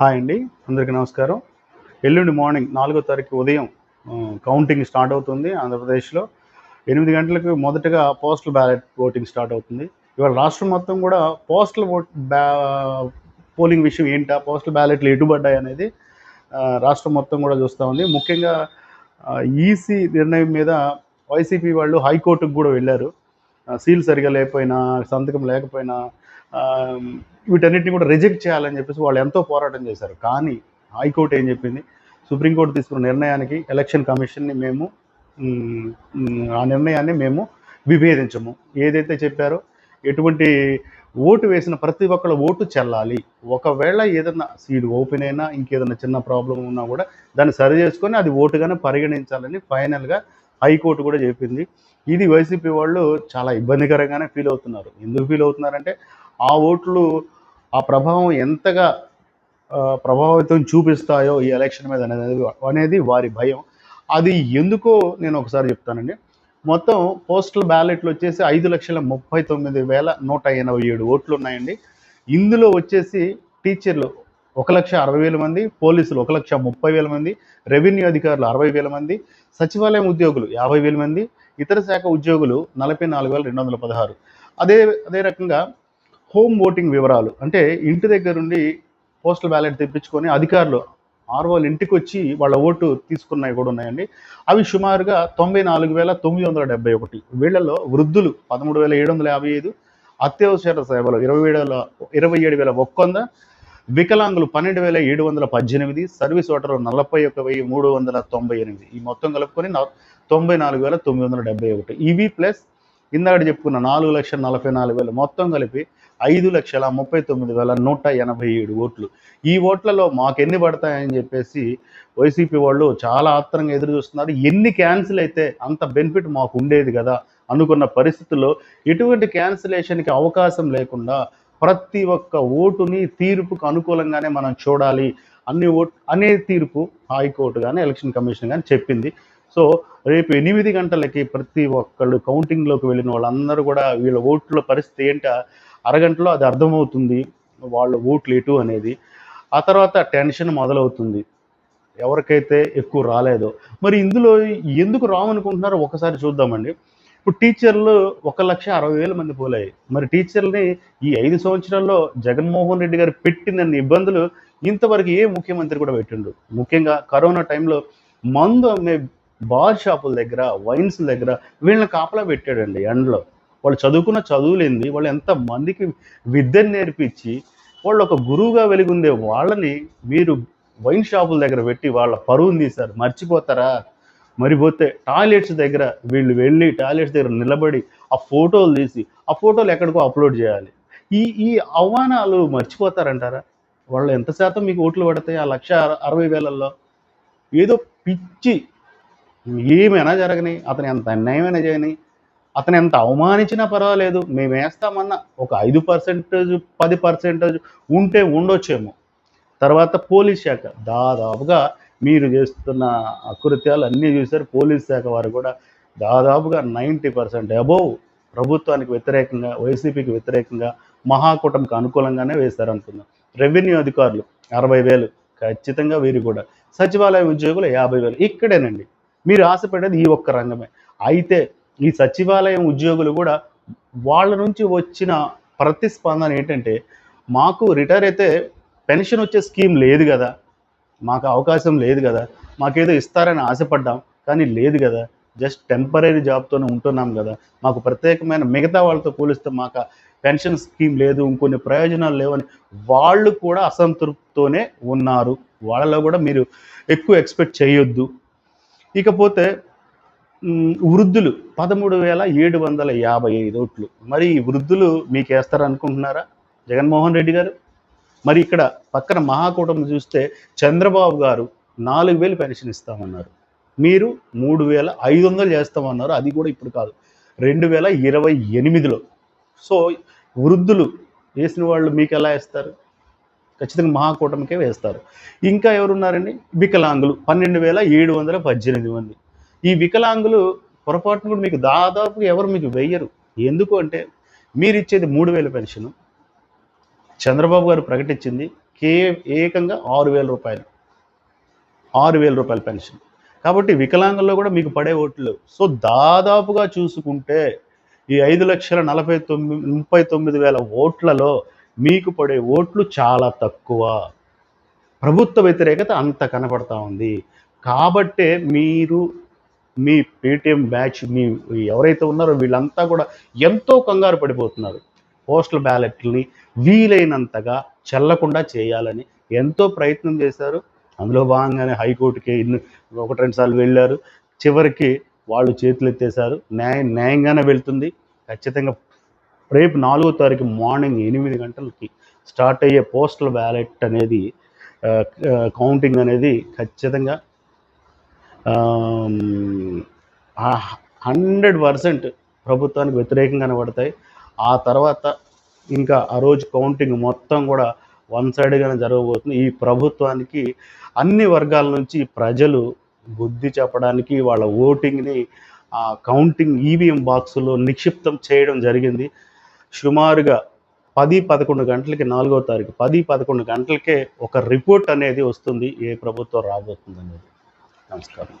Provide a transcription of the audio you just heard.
Hi అండి అందరికీ నమస్కారం. ఎల్లుండి మార్నింగ్ నాలుగో తారీఖు ఉదయం కౌంటింగ్ స్టార్ట్ అవుతుంది ఆంధ్రప్రదేశ్లో. ఎనిమిది గంటలకు మొదటగా పోస్టల్ బ్యాలెట్ ఓటింగ్ స్టార్ట్ అవుతుంది. ఇవాళ రాష్ట్రం మొత్తం కూడా పోస్టల్ ఓట్ బ్యా పోలింగ్ విషయం ఏంటా పోస్టల్ బ్యాలెట్లు ఎటుబడ్డాయి అనేది రాష్ట్రం మొత్తం కూడా చూస్తూ ఉంది. ముఖ్యంగా ఈసీ నిర్ణయం మీద వైసీపీ వాళ్ళు హైకోర్టుకు కూడా వెళ్ళారు. సీల్ సరిగా లేకపోయినా సంతకం లేకపోయినా వీటన్నిటిని కూడా రిజెక్ట్ చేయాలని చెప్పేసి వాళ్ళు ఎంతో పోరాటం చేశారు. కానీ హైకోర్టు ఏం చెప్పింది? సుప్రీంకోర్టు తీసుకున్న నిర్ణయానికి ఎలక్షన్ కమిషన్ని మేము ఆ నిర్ణయాన్ని మేము విభేదించము. ఏదైతే చెప్పారో ఎటువంటి ఓటు వేసిన ప్రతి ఒక్కళ్ళ ఓటు చెల్లాలి. ఒకవేళ ఏదైనా సీడ్ ఓపెన్ అయినా ఇంకేదైనా చిన్న ప్రాబ్లం ఉన్నా కూడా దాన్ని సరి చేసుకొని అది ఓటుగానే పరిగణించాలని ఫైనల్గా హైకోర్టు కూడా చెప్పింది. ఇది వైసీపీ వాళ్ళు చాలా ఇబ్బందికరంగానే ఫీల్ అవుతున్నారు. ఎందుకు ఫీల్ అవుతున్నారంటే ఆ ఓట్లు ఆ ప్రభావం ఎంతగా ప్రభావితం చూపిస్తాయో ఈ ఎలక్షన్ మీద అనేది అనేది వారి భయం. అది ఎందుకో నేను ఒకసారి చెప్తానండి. మొత్తం పోస్టల్ బ్యాలెట్లు వచ్చేసి ఐదు లక్షల ముప్పై తొమ్మిది వేల నూట ఎనభై ఏడు ఓట్లు ఉన్నాయండి. ఇందులో వచ్చేసి టీచర్లు ఒక లక్ష అరవై వేల మంది పోలీసులు ఒక లక్ష ముప్పై వేల మంది రెవెన్యూ అధికారులు అరవై వేల మంది సచివాలయం ఉద్యోగులు యాభై వేల మంది ఇతర శాఖ ఉద్యోగులు నలభై నాలుగు వేల రెండు వందల పదహారు. అదే అదే రకంగా హోమ్ ఓటింగ్ వివరాలు అంటే ఇంటి దగ్గర నుండి పోస్టల్ బ్యాలెట్ తెప్పించుకొని అధికారులు ఆర్ఓల ఇంటికి వచ్చి వాళ్ళ ఓటు తీసుకున్నవి కూడా ఉన్నాయండి. అవి సుమారుగా తొంభై నాలుగు వేల తొమ్మిది వందల డెబ్బై ఒకటి. వీళ్ళలో వృద్ధులు పదమూడు వేల ఏడు వందల యాభై ఐదు అత్యవసర సేవలు ఇరవై ఏడు వేల ఇరవై ఏడు వేల ఒక్క వంద వికలాంగులు పన్నెండు వేల ఏడు వందల పద్దెనిమిది సర్వీస్ ఓటర్లు నలభై ఒక వెయ్యి మూడు వందల తొంభై ఎనిమిది. ఈ మొత్తం కలుపుకొని తొంభై నాలుగు వేల తొమ్మిది వందల డెబ్బై ఒకటి. ఇవి ప్లస్ ఇందాక చెప్పుకున్న నాలుగు లక్షల నలభై నాలుగు వేలు మొత్తం కలిపి ఐదు లక్షల ముప్పై తొమ్మిది వేల నూట ఎనభై ఏడు ఓట్లు. ఈ ఓట్లలో మాకు ఎన్ని పడతాయని చెప్పేసి వైసీపీ వాళ్ళు చాలా ఆత్రంగా ఎదురు చూస్తున్నారు. ఎన్ని క్యాన్సిల్ అయితే అంత బెనిఫిట్ మాకు ఉండేది కదా అనుకున్న పరిస్థితుల్లో ఎటువంటి క్యాన్సిలేషన్కి అవకాశం లేకుండా ప్రతి ఒక్క ఓటుని తీర్పుకు అనుకూలంగానే మనం చూడాలి. అన్ని ఓట్ అనే తీర్పు హైకోర్టు కానీ ఎలక్షన్ కమిషన్ కానీ చెప్పింది. సో రేపు ఎనిమిది గంటలకి ప్రతి ఒక్కళ్ళు కౌంటింగ్లోకి వెళ్ళిన వాళ్ళందరూ కూడా వీళ్ళ ఓట్ల పరిస్థితి ఏంటో? అరగంటలో అది అర్థమవుతుంది. వాళ్ళ ఓట్లు ఎటు అనేది. ఆ తర్వాత టెన్షన్ మొదలవుతుంది. ఎవరికైతే ఎక్కువ రాలేదో. మరి ఇందులో ఎందుకు రావనుకుంటున్నారో ఒకసారి చూద్దామండి. ఇప్పుడు టీచర్లు ఒక లక్ష అరవై వేల మంది పోలాయి. మరి టీచర్ని ఈ ఐదు సంవత్సరాల్లో జగన్మోహన్ రెడ్డి గారు పెట్టినన్ని ఇబ్బందులు ఇంతవరకు ఏ ముఖ్యమంత్రి కూడా పెట్టిండు. ముఖ్యంగా కరోనా టైంలో మందు అమ్మే బార్ షాపుల దగ్గర వైన్స్ దగ్గర వీళ్ళని కాపలా పెట్టాడండి ఎండలో. వాళ్ళు చదువుకున్న చదువులేంది వాళ్ళు ఎంత మందికి విద్యను నేర్పించి వాళ్ళు ఒక గురువుగా వెలుగుండే వాళ్ళని మీరు వైన్ షాపుల దగ్గర పెట్టి వాళ్ళ పరువుని తీశారు. మర్చిపోతారా? మరిపోతే టాయిలెట్స్ దగ్గర వీళ్ళు వెళ్ళి టాయిలెట్స్ దగ్గర నిలబడి ఆ ఫోటోలు తీసి ఆ ఫోటోలు ఎక్కడికో అప్లోడ్ చేయాలి. ఈ ఈ అవమానాలు మర్చిపోతారంటారా? వాళ్ళు ఎంత శాతం మీకు ఓట్లు పడతాయి? ఆ లక్ష అరవై వేలల్లో ఏదో పిచ్చి ఏమైనా జరగని అతను ఎంత అన్యాయమైనా చేయని అతను ఎంత అవమానించినా పర్వాలేదు మేము వేస్తామన్న ఒక ఐదు పర్సెంటేజ్ పది పర్సెంటేజ్ ఉంటే ఉండొచ్చేమో. తర్వాత పోలీస్ శాఖ దాదాపుగా మీరు చేస్తున్న అకృత్యాలు అన్నీ చూశారు. పోలీస్ శాఖ వారు కూడా దాదాపుగా నైంటీ పర్సెంట్ అబోవ్ ప్రభుత్వానికి వ్యతిరేకంగా వైసీపీకి వ్యతిరేకంగా మహాకూటమికి అనుకూలంగానే వేశారు అనుకుందాం రెవెన్యూ అధికారులు అరవై వేలు ఖచ్చితంగా వీరు కూడా. సచివాలయ ఉద్యోగులు యాభై వేలు ఇక్కడేనండి. మీరు ఆశపడేది ఈ ఒక్క రంగమే. అయితే ఈ సచివాలయం ఉద్యోగులు కూడా వాళ్ళ నుంచి వచ్చిన ప్రతిస్పందన ఏంటంటే మాకు రిటైర్ అయితే పెన్షన్ వచ్చే స్కీమ్ లేదు కదా. మాకు అవకాశం లేదు కదా. మాకేదో ఇస్తారని ఆశపడ్డాం కానీ లేదు కదా. జస్ట్ టెంపరీ జాబ్తోనే ఉంటున్నాం కదా. మాకు ప్రత్యేకమైన మిగతా వాళ్ళతో పోలిస్తే మాకు పెన్షన్ స్కీమ్ లేదు ఇంకొన్ని ప్రయోజనాలు లేవని వాళ్ళు కూడా అసంతృప్తితోనే ఉన్నారు. వాళ్ళలో కూడా మీరు ఎక్కువ ఎక్స్పెక్ట్ చేయొద్దు. ఇకపోతే వృద్ధులు పదమూడు వేల ఏడు వందల యాభై ఐదు ఓట్లు. మరి ఈ వృద్ధులు మీకు వేస్తారనుకుంటున్నారా జగన్మోహన్ రెడ్డి గారు? మరి ఇక్కడ పక్కన మహాకూటమి చూస్తే చంద్రబాబు గారు నాలుగు వేలు పెన్షన్ ఇస్తామన్నారు. మీరు మూడు వేల ఐదు వందలు చేస్తామన్నారు. అది కూడా ఇప్పుడు కాదు. రెండు వేల ఇరవై ఎనిమిదిలో. సో వృద్ధులు వేసిన వాళ్ళు మీకు ఎలా వేస్తారు? ఖచ్చితంగా మహాకూటమికే వేస్తారు. ఇంకా ఎవరున్నారండి? వికలాంగులు. పన్నెండు వేల ఏడు వందల పద్దెనిమిది మంది. ఈ వికలాంగులు పొరపాటున కూడా మీకు దాదాపు ఎవరు మీకు వెయ్యరు ఎందుకు అంటే మీరు ఇచ్చేది మూడు వేల పెన్షన్. చంద్రబాబు గారు ప్రకటించింది కే ఏకంగా ఆరు వేల రూపాయలు. ఆరు వేల రూపాయల పెన్షన్. కాబట్టి వికలాంగుల్లో కూడా మీకు పడే ఓట్లు సో దాదాపుగా చూసుకుంటే ఈ ఐదు లక్షల నలభై తొమ్మిది ముప్పై తొమ్మిది వేల ఓట్లలో మీకు పడే ఓట్లు చాలా తక్కువ. ప్రభుత్వ వ్యతిరేకత అంత కనపడతా ఉంది. కాబట్టే మీరు మీ పేటిఎం బ్యాచ్ మీ ఎవరైతే ఉన్నారో వీళ్ళంతా కూడా ఎంతో కంగారు పడిపోతున్నారు. పోస్టల్ బ్యాలెట్ని వీలైనంతగా చెల్లకుండా చేయాలని ఎంతో ప్రయత్నం చేశారు. అందులో భాగంగానే హైకోర్టుకి ఇన్ని ఒకటి రెండు సార్లు వెళ్ళారు. చివరికి వాళ్ళు చేతులు ఎత్తేసారు న్యాయం న్యాయంగానే వెళ్తుంది. ఖచ్చితంగా రేపు నాలుగో తారీఖు మార్నింగ్ ఎనిమిది గంటలకి స్టార్ట్ అయ్యే పోస్టల్ బ్యాలెట్ అనేది కౌంటింగ్ అనేది ఖచ్చితంగా హండ్రెడ్ పర్సెంట్ ప్రభుత్వానికి వ్యతిరేకంగా కనబడతాయి ఆ తర్వాత ఇంకా ఆ రోజు కౌంటింగ్ మొత్తం కూడా వన్ సైడ్గానే జరగబోతుంది. ఈ ప్రభుత్వానికి అన్ని వర్గాల నుంచి ప్రజలు బుద్ధి చెప్పడానికి వాళ్ళ ఓటింగ్ని ఆ కౌంటింగ్ ఈవీఎం బాక్సులో నిక్షిప్తం చేయడం జరిగింది. సుమారుగా పది పదకొండు గంటలకి నాలుగో తారీఖు పది పదకొండు గంటలకే ఒక రిపోర్ట్ అనేది వస్తుంది. ఏ ప్రభుత్వం రాబోతుంది అనేది నమస్కారం.